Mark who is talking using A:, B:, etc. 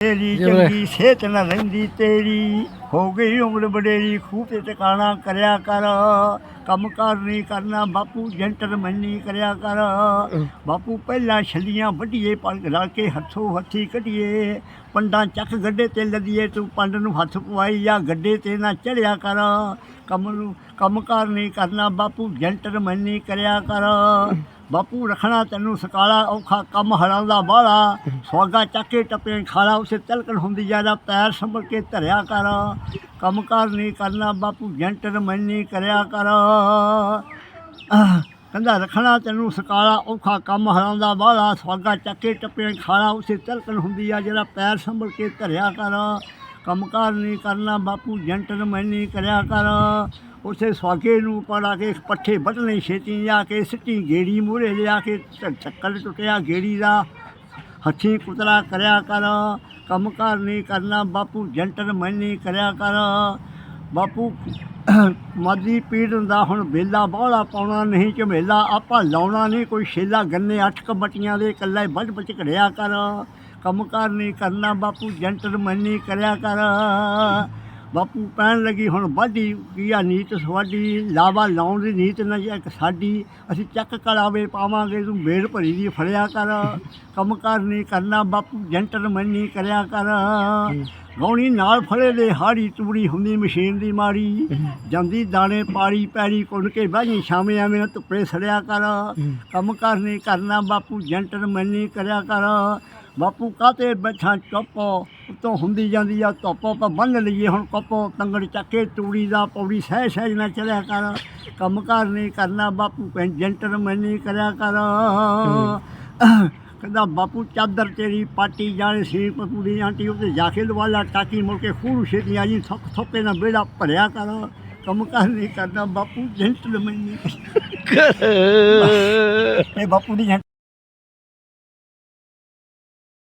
A: ਤੇਰੀ ਚੰਗੀ ਸਿਹਤ ਨਾ ਰਹਿੰਦੀ ਤੇਰੀ। ਹੋ ਗਈ ਉਮਰ ਬਡੇਰੀ ਖੂਹ ਤੇ ਟਿਕਾਣਾ ਕਰਿਆ ਕਰ। ਕੰਮ ਕਾਰ ਨਹੀਂ ਕਰਨਾ ਬਾਪੂ ਜੈਂਟਲਮੈਨੀ ਕਰਿਆ ਕਰ। ਬਾਪੂ ਪਹਿਲਾਂ ਛੱਲੀਆਂ ਵੱਢੀਏ ਪੰਡ ਲਾ ਕੇ ਹੱਥੋਂ ਹੱਥੀ ਕੱਢੀਏ। ਪੰਡਾਂ ਚੱਕ ਗੱਡੇ ਤੇ ਲੱਦੀਏ ਤੂੰ ਪੰਡ ਨੂੰ ਹੱਥ ਪਵਾਈ ਜਾਂ ਗੱਡੇ ਤੇ ਨਾ ਚੜਿਆ ਕਰ। ਕੰਮ ਨੂੰ ਕੰਮ ਕਾਰ ਨਹੀਂ ਕਰਨਾ ਬਾਪੂ ਜੈਂਟਲਮੈਨੀ ਕਰਿਆ ਕਰ। ਬਾਪੂ ਰੱਖਣਾ ਤੈਨੂੰ ਸਕਾਲਾ ਔਖਾ ਕੰਮ ਹਰਾਉਂਦਾ ਬਾਹਲਾ। ਸਵਾਗਾ ਚੱਕ ਕੇ ਟੱਪੇ ਖਾਲਾ, ਉਸੇ ਤਲਕਣ ਹੁੰਦੀ ਜ਼ਿਆਦਾ ਪੈਰ ਸੰਭਲ ਕੇ ਧਰਿਆ ਕਰ। ਕੰਮ ਕਾਰ ਨਹੀਂ ਕਰਨਾ ਬਾਪੂ ਜੈਂਟਲਮੈਨੀ ਕਰਿਆ ਕਰ। ਕਹਿੰਦਾ ਰੱਖਣਾ ਤੈਨੂੰ ਸਕਾਲਾ ਔਖਾ ਕੰਮ ਹਰਾਉਂਦਾ ਬਾਹਲਾ। ਸਵਾਗਾ ਚੱਕੇ ਕੇ ਟੱਪੇ ਖਾਲਾ, ਉਸੇ ਤਲਕਣ ਹੁੰਦੀ ਆ, ਜਿਹੜਾ ਪੈਰ ਸੰਭਲ ਕੇ ਧਰਿਆ ਕਰ। ਕੰਮ ਕਾਰ ਨਹੀਂ ਕਰਨਾ, ਬਾਪੂ ਜੈਂਟਲਮੈਨੀ ਕਰਿਆ ਕਰ। ਉਸੇ ਸਵਾਗੇ ਨੂੰ ਪੜਾ ਕੇ ਪੱਠੇ ਵੱਢਣੇ, ਛੇਤੀ ਜਾ ਕੇ ਸਿੱਟੀ ਗੇੜੀ ਮੂਹਰੇ ਲਿਆ ਕੇ ਚੱਕਰ ਟੁੱਟਿਆ ਗੇੜੀ ਦਾ। ਹੱਥੀਂ ਕੁਤਰਾ ਕਰਿਆ ਕਰ। ਕੰਮ ਕਾਰ ਨਹੀਂ ਕਰਨਾ, ਬਾਪੂ ਜੈਂਟਲਮੈਨੀ ਕਰਿਆ ਕਰ। ਬਾਪੂ ਮਾਦੀ ਪੀੜ ਹੁੰਦਾ, ਹੁਣ ਵੇਲਾ ਬਾਹਲਾ ਪਾਉਣਾ ਨਹੀਂ ਝਮੇਲਾ। ਆਪਾਂ ਲਾਉਣਾ ਨਹੀਂ, ਕੋਈ ਛੇਲਾ ਗੰਨੇ ਅੱਠ ਕਮਟੀਆਂ ਦੇ ਇਕੱਲਾ ਹੀ ਵੱਢ ਵੱਢ ਘੜਿਆ ਕਰ। ਕੰਮ ਕਾਰ ਨਹੀਂ ਕਰਨਾ ਬਾਪੂ ਜੈਂਟਲਮੈਨੀ ਕਰਿਆ ਕਰ। ਬਾਪੂ ਪੈਣ ਲੱਗੀ ਹੁਣ ਵਾਢੀ ਕੀ ਆ ਨੀਤ ਸਵਾਡੀ ਲਾਵਾ ਲਾਉਣ ਦੀ ਨੀਤ ਨਾ ਇੱਕ ਸਾਡੀ। ਅਸੀਂ ਚੱਕ ਕਲਾਵੇ ਪਾਵਾਂਗੇ ਤੂੰ ਬੇੜ ਭਰੀ ਦੀ ਫੜਿਆ ਕਰ। ਕੰਮ ਕਾਰ ਨਹੀਂ ਕਰਨਾ ਬਾਪੂ ਜੈਂਟਲਮੈਨੀ ਕਰਿਆ ਕਰ। ਗੌਣੀ ਨਾਲ ਫੜੇ ਦੇ ਹਾੜੀ ਤੂੜੀ ਹੁੰਦੀ ਮਸ਼ੀਨ ਦੀ ਮਾਰੀ ਜਾਂਦੀ ਦਾਣੇ ਪਾੜੀ ਪੈੜੀ ਕੁੰਨ ਕੇ ਬਾਹੀ ਸ਼ਾਮੇ ਐਵੇਂ ਧੁੱਪੇ ਸੜਿਆ ਕਰ। ਕੰਮ ਕਾਰ ਨਹੀਂ ਕਰਨਾ ਬਾਪੂ ਜੈਂਟਲਮੈਨੀ ਕਰਿਆ ਕਰ। ਬਾਪੂ ਕਾਤੇ ਬੈਠਾ ਚੁੱਪ? ਉਤੋਂ ਹੁੰਦੀ ਜਾਂਦੀ ਆ ਧੁੱਪ ਆਪਾਂ ਬੰਨ ਲਈਏ ਹੁਣ ਕੱਪੋ ਤੰਗੜ ਚੱਕੇ ਤੂੜੀ ਦਾ ਪੌੜੀ ਸਹਿ ਸਹਿਜ ਨਾ ਚਲਿਆ ਕਰ। ਕੰਮ ਕਾਰ ਨਹੀਂ ਕਰਨਾ ਬਾਪੂ ਜੈਂਟਲਮੈਨੀ ਕਰਿਆ ਕਰ। ਕਹਿੰਦਾ ਬਾਪੂ ਚਾਦਰ ਤੇਰੀ ਪਾਟੀ ਜਾਣੇ ਸੀ ਪੂਰੀ ਆਂਟੀ ਉੱਤੇ ਜਾ ਕੇ ਲਵਾਲਾ ਟਾਕੀ ਮੁੜ ਕੇ ਖੂਰੂ ਛੇਤੀ ਆ ਜੀ ਥੱਕ ਥੋਪੇ ਨਾਲ ਬੇੜਾ ਭਰਿਆ ਕਰ। ਕੰਮ ਕਾਰ ਨਹੀਂ ਕਰਨਾ ਬਾਪੂ ਜੈਂਟਲਮੈਨੀ ਇਹ ਬਾਪੂ ਦੀ